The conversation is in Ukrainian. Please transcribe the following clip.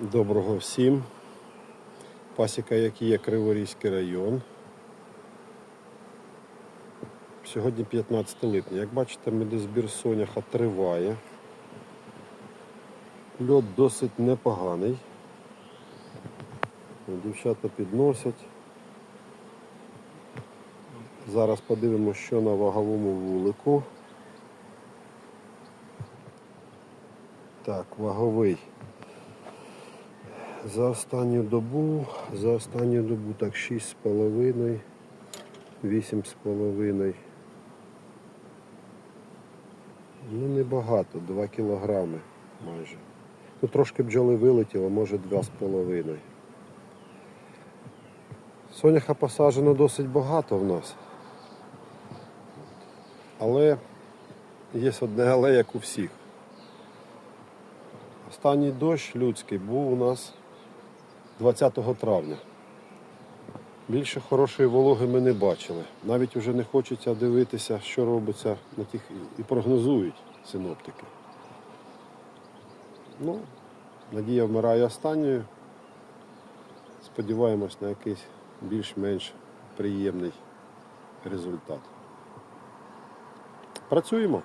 Доброго всім. Пасіка, як є Криворізький район. Сьогодні 15 липня. Як бачите, медозбір соняха триває. Льот досить непоганий. Дівчата підносять. Зараз подивимося, що на ваговому вулику. Так, ваговий. За останню добу, за останню добу так 6,5, 8,5. Ну небагато, 2 кілограми майже. Ну трошки бджоли вилетіло, може 2,5. Соняха посаджено досить багато в нас. Але є одне але, як у всіх. Останній дощ людський був у нас 20 травня. Більше хорошої вологи ми не бачили. Навіть вже не хочеться дивитися, що робиться на тих і прогнозують синоптики. Ну, надія вмирає останньою. Сподіваємось на якийсь більш-менш приємний результат. Працюємо.